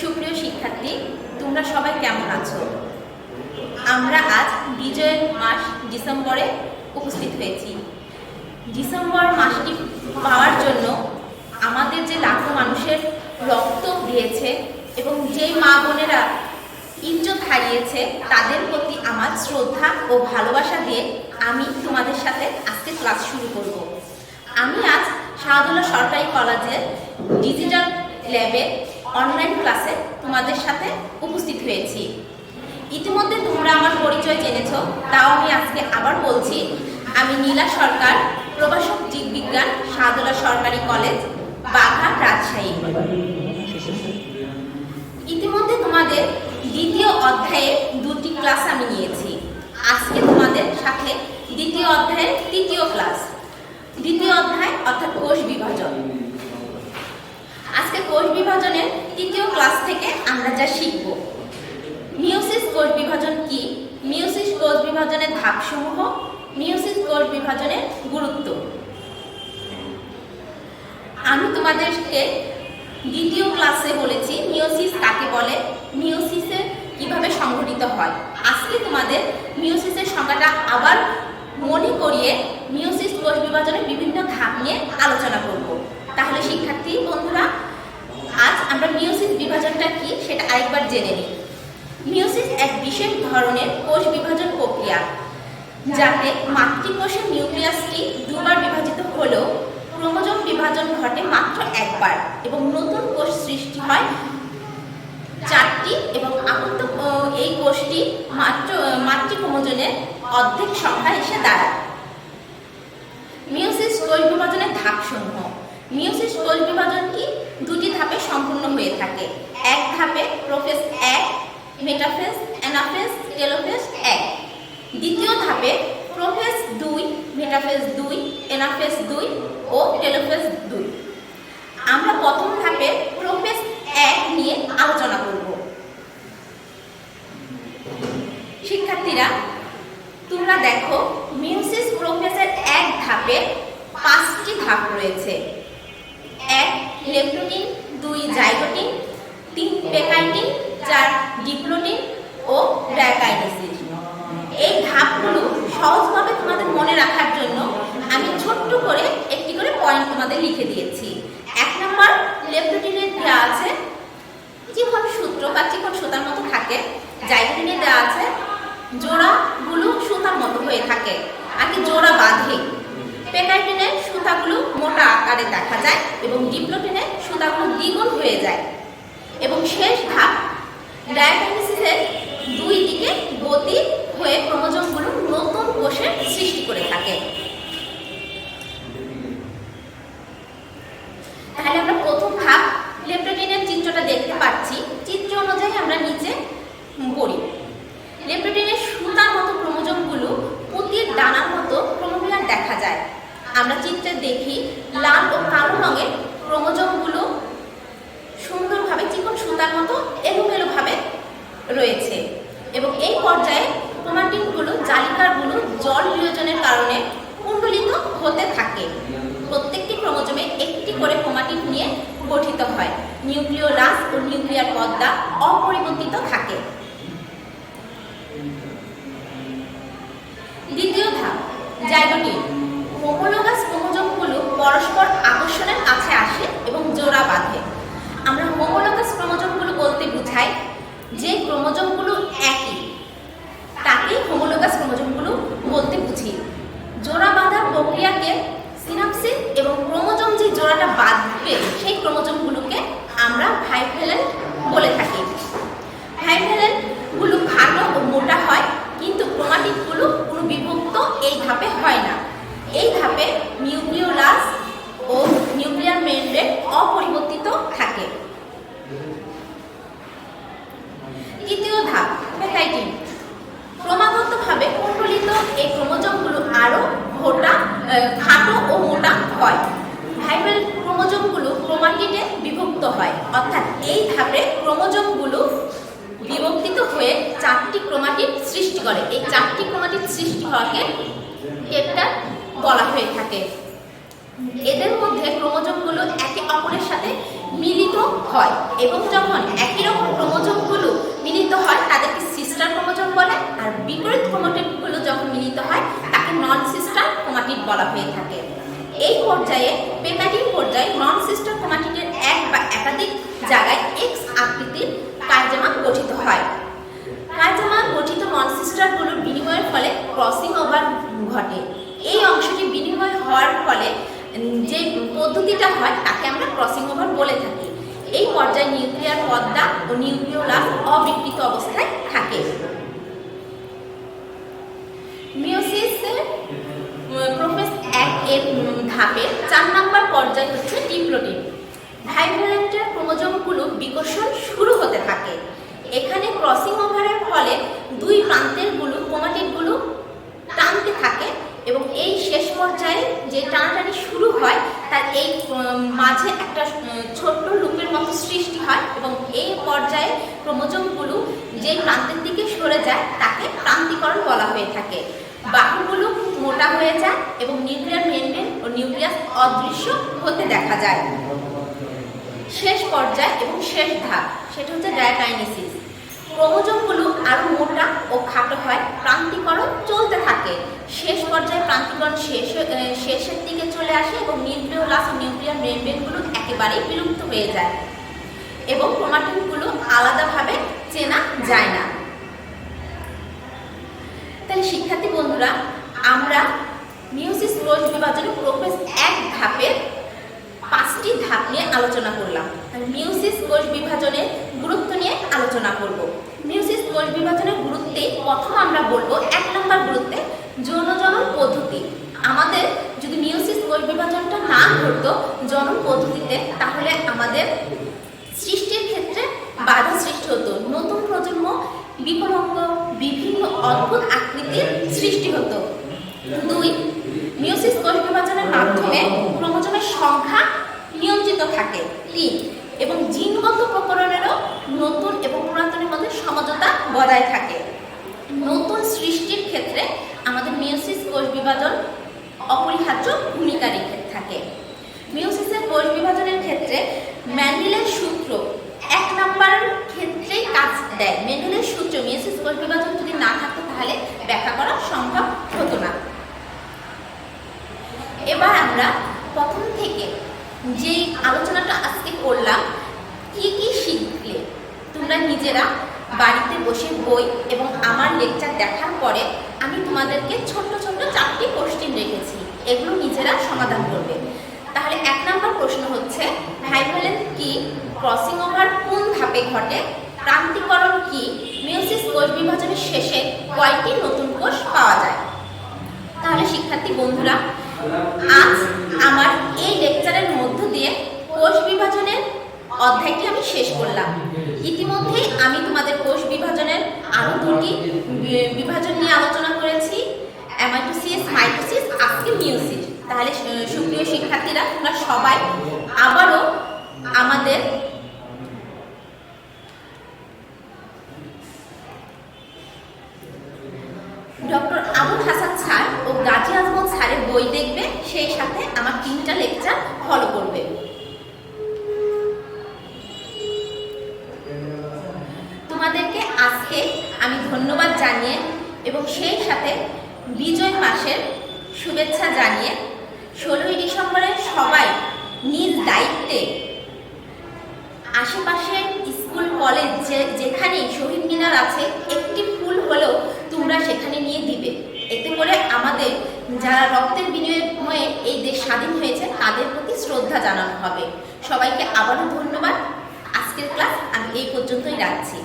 সুপ্রিয় শিক্ষার্থী, তোমরা সবাই কেমন আছো? আমরা আজ বিজয়ের মাস ডিসেম্বরে উপস্থিত হয়েছি। ডিসেম্বর মাসটি পাওয়ার জন্য আমাদের যে লাখো মানুষের রক্ত দিয়েছে এবং যেই মা বোনেরা ইজ্জত হারিয়েছে, তাদের প্রতি আমার শ্রদ্ধা ও ভালোবাসা দিয়ে আমি তোমাদের সাথে আজকে ক্লাস শুরু করব। আমি আজ শাহদুল্লাহ সরকারি কলেজের ডিজিটাল ল্যাবে অনলাইন ক্লাসে তোমাদের সাথে উপস্থিত হয়েছি। ইতিমধ্যে তোমরা আমার পরিচয় জেনেছ, তাও আমি আজকে আবার বলছি, আমি নীলা সরকার, প্রভাষক জীববিজ্ঞান শাহদুল্লাহ সরকারি কলেজ, বাঘা রাজশাহী। ইতিমধ্যে তোমাদের দ্বিতীয় অধ্যায়ে দুটি ক্লাস আমি নিয়েছি। আজকে তোমাদের সাথে দ্বিতীয় অধ্যায়ের তৃতীয় ক্লাস দ্বিতীয় অধ্যায় অর্থাৎ কোষ বিভাজন। আজকে কোষ বিভাজনের তৃতীয় ক্লাস থেকে আমরা যা শিখব। মিউসিস কোষ বিভাজন কি? মিউসিস কোষ বিভাজনের ধাপসমূহ মিউসিস কোষ বিভাজনের গুরুত্ব। আমি তোমাদেরকে দ্বিতীয় ক্লাসে বলেছি মিউসিস কাকে বলে? মিউসিসে কীভাবে সংঘটিত হয়? আজকে তোমাদের মিউসিসের সংজ্ঞাটা আবার মনে করিয়ে মিউসিস কোষ বিভাজনের বিভিন্ন ধাপ নিয়ে আলোচনা করব তাহলে শিক্ষার্থী বন্ধুরা আজ আমরা মিওসিস বিভাজনটা কি সেটা আরেকবার জেনে নিই মিউসিস এক বিশেষ ধরনের কোষ বিভাজন প্রক্রিয়া, যাতে মাতৃকোষের নিউক্লিয়াসটি দুবার বিভাজিত হলেও ক্রোমোজোম বিভাজন ঘটে মাত্র একবার এবং নতুন কোষ সৃষ্টি হয় চারটি এবং আপত্ত এই কোষটি মাত্র মাতৃক্রোমোজোনের অর্ধেক সংখ্যা এসে দাঁড়ায়। মিউসিস কোষ বিভাজনের ধাপসমূহ। মিওসিস কোষ বিভাজনটি দুটি ধাপে সম্পূর্ণ হয়ে থাকে। এক ধাপে প্রোফেস এক, মেটাফেস অ্যানাফেজ টেলোফেজ এক। দ্বিতীয় ধাপে প্রোফেস দুই, মেটাফেস দুই এনাফেস দুই ও টেলোফেজ দুই। আমরা প্রথম ধাপে প্রোফেস এক নিয়ে আলোচনা করব। শিক্ষার্থীরা, তোমরা দেখো, মিউসিস প্রোফেসের এক ধাপে পাঁচটি ধাপ রয়েছে। এক লেপ্টোটিন দুই, জাইগোটিন তিন পেকাইটিন চার ডিপ্লোটিন ও ডায়াকাইনেসিস এই ধাপগুলো সহজভাবে তোমাদের মনে রাখার জন্য আমি ছোট্ট করে একটি করে পয়েন্ট তোমাদের লিখে দিয়েছি। এক নম্বর, লেপ্টোটিনের দেওয়া আছে জীবন সূত্র বা চিকন সুতার মতো থাকে জাইগোটিনে দেওয়া আছে, জোড়াগুলো সুতার মতো হয়ে থাকে, আর কি জোড়া বাঁধে। পেকাইটিনের সুতাগুলো মোটা আকারে দেখা যায় এবং ডিপ্লোটিনের সুতাগুলো দ্বিগুণ হয়ে যায়। এবং শেষ ধাপ ডায়াবেটিসের দুই দিকে গতি হয়ে ক্রোমোজোমগুলো নতুন কোষের সৃষ্টি করে থাকে তাহলে আমরা প্রথম ধাপ লেপ্টোটিনের চিত্রটা দেখতে পাচ্ছি চিত্র অনুযায়ী আমরা নিচে পড়ি লেপ্টোটিনের সুতার মতো ক্রোমোজোমগুলো পুতির দানার মতো ক্রোমোমিলার দেখা যায় আমরা চিত্রে দেখি লাল ও কালো রঙের ক্রোমোজোমগুলো সুন্দরভাবে চিকন সুতার মতো এলোমেলোভাবে রয়েছে। এবং এই পর্যায়ে ক্রোমাটিনগুলো জালিকারগুলো জল নিয়োজনের কারণে কুণ্ডলিত হতে থাকে। প্রত্যেকটি ক্রোমোজোমে একটি করে ক্রোমাটিন নিয়ে গঠিত হয়। নিউক্লিওলাস ও নিউক্লিয়ার পদ্মা অপরিবর্তিত থাকে দ্বিতীয় ধাপ জাইগোটিন হোমোলোগাস ক্রোমোজোমগুলো পরস্পর আকর্ষণের কাছে আসে এবং জোড়া বাঁধে আমরা হোমোলোগাস ক্রোমোজোমগুলো বলতে বোঝাই যে ক্রোমোজোমগুলো একই তাকেই ক্রোমোজোমগুলো বলতে বুঝি। জোড়া বাঁধার প্রক্রিয়াকে সিনাপসিস এবং ক্রোমোজোম যে জোড়াটা বাঁধবে, সেই ক্রোমোজোমগুলোকে আমরা ভাইভ্যালেন্ট বলে থাকি। ভাইভ্যালেন্টগুলো ভালো ও মোটা হয়, কিন্তু ক্রোমাটিকগুলো কোনো বিভক্ত এই ধাপে হয় না। এই ধাপে নিউক্লিওলাস ও নিউক্লিয়ার মেমব্রেন অপরিবর্তিত থাকে। তৃতীয় ধাপ পেকাইটিন ক্রমাগতভাবে কুণ্ডলিত এই ক্রোমোজোমগুলো আরও আহ, খাটো ও মোটা হয়। ভাইবেল ক্রোমোজোমগুলো ক্রোমাটিনে বিভক্ত হয়। অর্থাৎ এই ধাপে ক্রোমোজোমগুলো বিভক্তিত হয়ে চারটি ক্রোমাটিন সৃষ্টি করে। এই চারটি ক্রোমাটিন সৃষ্টি হওয়াকে পেপটার বলা হয়ে থাকে। এদের মধ্যে ক্রোমোজোমগুলো একে অপরের সাথে মিলিত হয় এবং যখন রকম বলা হয়ে থাকে। এই পর্যায়ে পেপ্যাটিক পর্যায়ে নন সিস্টার ক্রোমাটিডের এক বা একাধিক জায়গায় এক্স আকৃতির কাইজামা গঠিত হয়। কাইজামা গঠিত নন সিস্টারগুলোর বিনিময়ের ফলে ক্রসিং ওভার ঘটে। এই অংশটি বিনিময় হওয়ার ফলে যে পদ্ধতিটা হয়, তাকে আমরা ক্রসিং ওভার বলে থাকি। এই পর্যায়ে নিউক্লিয়ার পদ্মা ও নিউক্লিওলাস অবিকৃত অবস্থায় থাকে মিওসিসের প্রোফেস এক এর ধাপে চার নম্বর পর্যায় হচ্ছে ডিপ্লোটিন। ভাইব্রেলেন্টের ক্রোমোজোমগুলো বিকশন শুরু হতে থাকে। এখানে ক্রসিং ওভারের ফলে দুই প্রান্তেরগুলো ক্রোমাটিডগুলো টানতে থাকে এবং এই শেষ পর্যায়ে যে টানাটানি শুরু হয়, তার এই মাঝে একটা ছোট্ট লুপের মতো সৃষ্টি হয় এবং এই পর্যায়ে ক্রোমোজোমগুলো যে প্রান্তের দিকে সরে যায়, তাকে প্রান্তিকরণ বলা হয়ে থাকে। বাহুগুলো হয়ে যায় এবং নিউক্লিয়ার মেমব্রেন ও নিউক্লিয়াস অদৃশ্য হতে দেখা যায়। শেষ পর্যায় এবং শেষ ধাপ, সেটা হচ্ছে ডায়াকাইনেসিস। ক্রোমোজোমগুলো আরও মোটা ও খাটো হয়, প্রান্তিকরণ চলতে থাকে। শেষ পর্যায়ে প্রান্তিকরণ শেষ শেষের দিকে চলে আসে এবং নিউক্লিওলাস ও নিউক্লিয়ার মেমব্রেনগুলো একেবারেই বিলুপ্ত হয়ে যায় এবং ক্রোমাটিনগুলো আলাদাভাবে চেনা যায় না। তাহলে শিক্ষার্থী বন্ধুরা, আমরা মিউসিস কোষ বিভাজনের প্রোগ্রেস এক ধাপের পাঁচটি ধাপ নিয়ে আলোচনা করলাম। মিউসিস কোষ বিভাজনের গুরুত্ব নিয়ে আলোচনা করব। মিউসিস কোষ বিভাজনের গুরুত্বে প্রথম আমরা বলব এক নম্বর গুরুত্বে যৌন জনন পদ্ধতি। আমাদের যদি মিউসিস কোষ বিভাজনটা না ঘটতো জনন পদ্ধতিতে, তাহলে আমাদের সৃষ্টির ক্ষেত্রে বাধা সৃষ্টি হতো। নতুন প্রজন্ম বিকলাঙ্গ বিভিন্ন অদ্ভুত আকৃতির সৃষ্টি হতো। দুই মিওসিস কোষ বিভাজনের মাধ্যমে ক্রোমোজোমের সংখ্যা নিয়ন্ত্রিত থাকে, তিন, এবং জিনগত প্রকরণেরও নতুন এবং পুরাতনের মধ্যে সমঝোতা বজায় থাকে। নতুন সৃষ্টির ক্ষেত্রে আমাদের মিওসিস কোষ বিভাজন অপরিহার্য ভূমিকা রেখে থাকে। মিওসিসের কোষ বিভাজনের ক্ষেত্রে ম্যান্ডেলের সূত্র এক নাম্বার ক্ষেত্রেই কাজ দেয়। ম্যান্ডেলের সূত্র মিওসিস কোষ বিভাজন যদি না থাকতো তাহলে ব্যাখ্যা করা সম্ভব হতো না এবার আমরা প্রথম থেকে যেই আলোচনাটা আজকে করলাম কি কি শিখলে তোমরা নিজেরা বাড়িতে বসে বই এবং আমার লেকচার দেখার পরে আমি তোমাদেরকে ছোট্ট ছোট্ট চারটি কোশ্চেন রেখেছি। এগুলো নিজেরা সমাধান করবে। তাহলে এক নম্বর প্রশ্ন হচ্ছে ভাইভ্যালেন্স কি ক্রসিং ওভার কোন ধাপে ঘটে? প্রান্তিকরণ কি? মিউসিস কোষ বিভাজনের শেষে কয়টি নতুন কোষ পাওয়া যায়? তাহলে শিক্ষার্থী বন্ধুরা, আজ আমার এই লেকচারের মধ্য দিয়ে কোষ বিভাজনের অধ্যায়টি আমি শেষ করলাম। ইতিমধ্যেই আমি তোমাদের কোষ বিভাজনের আরও দুটি বিভাজন নিয়ে আলোচনা করেছি। মাইটোসিস, আজকে মিউসিস। তাহলে সুপ্রিয় শিক্ষার্থীরা, তোমরা সবাই আবারও তোমাদেরকে আজকে আমি ধন্যবাদ জানিয়ে এবং সেই সাথে বিজয় মাসের শুভেচ্ছা জানিয়ে ষোলোই ডিসেম্বরে সবাই নিজ দায়িত্বে আশেপাশের স্কুল, কলেজ যে যেখানেই শহীদ মিনার আছে, একটি ফুল হলেও তোমরা সেখানে নিয়ে দিবে। এতে করে আমাদের যারা রক্তের বিনিময়ে এই দেশ স্বাধীন হয়েছে, তাদের প্রতি শ্রদ্ধা জানানো হবে। সবাইকে আবারও ধন্যবাদ। আজকের ক্লাস আমি এই পর্যন্তই রাখছি।